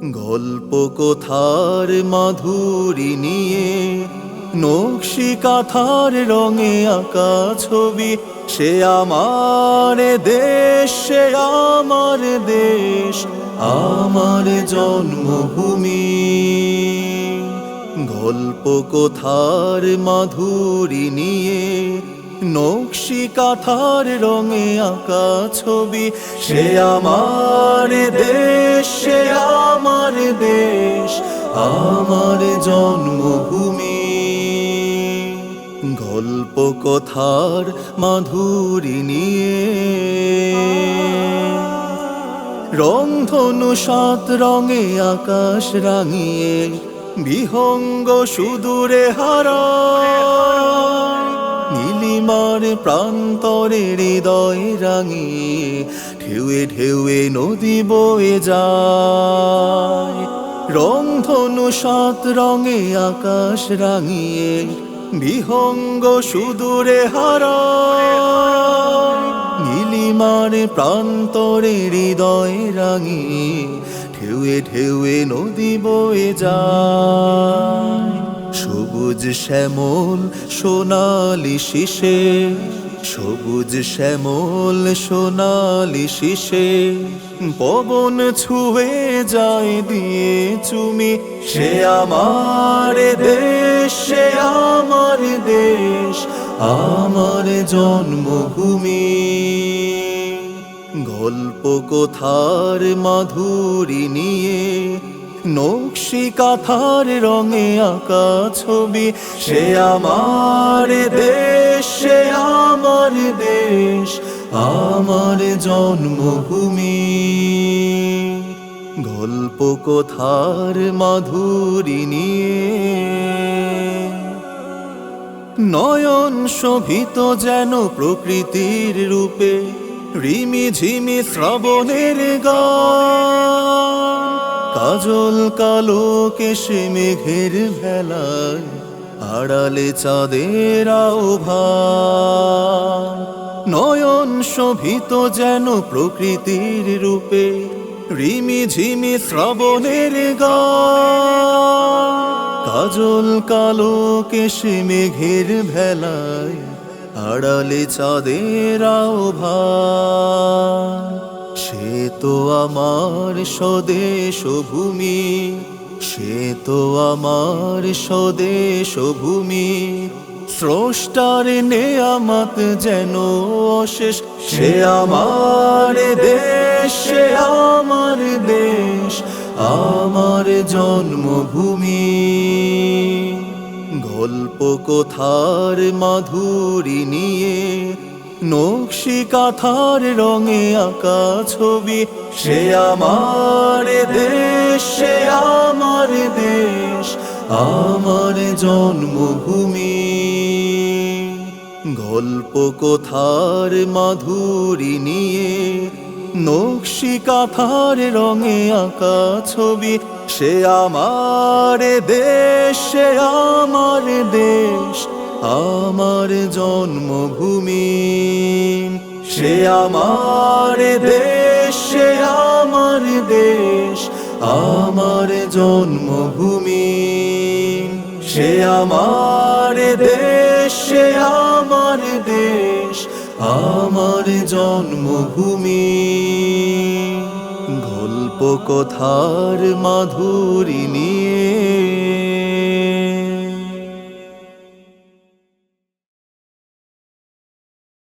গল্প কথার মাধুরী নিয়ে? নকশি কাথার রঙে আঁকা ছবি, সে আমার দেশ, সে আমার দেশ, আমার জন্মভূমি। গল্প কথার মাধুরী নিয়ে? নকশি কাথার রঙে আঁকা ছবি, সে আমার দেশ, সে আমার দেশ, আমার জন্মভূমি। গল্প কথার মাধুরী নিয়ে। রংধনু সাত রঙে আকাশ রাঙিয়ে, বিহঙ্গ সুদূরে হারা নীলিমার প্রান্তরে হৃদয় রাঙিয়ে ঢেউয়ে ঢেউয়ে নদী বয়ে যায়। রংধনু সাত রঙে আকাশ রাঙিয়ে বিহঙ্গ সুদূরে হারা নীলিমার প্রান্তরে হৃদয় রাঙিয়ে ঢেউয়ে ঢেউয়ে নদী বয়ে যায়। সবুজ শ্যামল সোনালি শিশে সবুজ শ্যামল সোনালি শিশে পবন ছুঁয়ে যায় দিয়ে চুমি, সে আমার দেশ, সে আমার দেশ, আমার জন্মভূমি। গল্প, কথার মাধুরী নিয়ে নকশি কাথার রঙে আঁকা ছবি, সে আমার দেশ, সে আমার দেশ, আমার জন্মভূমি। গল্প কথার মাধুরী নিয়ে নয়ন শোভিত যেন প্রকৃতির রূপে, রিমি ঝিমি শ্রাবণের গান। কাজল কালো কেশে মেঘের ভেলায় আড়ালে চাঁদের নয়ন শোভিত যেন প্রকৃতির রূপে, রিমি ঝিমি শ্রাবণের গান। কাজল কালো কেশে মেঘের ভেলায় আড়ালে চাঁদের আহ্বান। সে তো আমার স্বদেশ ভূমি, সে তো আমার স্বদেশ ভূমি। স্রষ্টার নেয়ামত যেন অশেষ, সে আমার দেশ, সে আমার দেশ, আমার জন্মভূমি। গল্প কথার মাধুরী নিয়ে নকশি কাথার রঙে আঁকা ছবি, সে আমার দেশ, সে আমার দেশ, আমার জন্মভূমি। গল্প কথার মাধুরী নিয়ে নকশি কাথার রঙে আঁকা ছবি, সে আমার দেশ, সে আমার দেশ আমার জন্মভূমি, সে আমার দেশ, সে আমার দেশ, আমার জন্মভূমি, সে আমার দেশ, সে আমার দেশ, আমার জন্মভূমি। গল্প কথার মাধুরী নিয়ে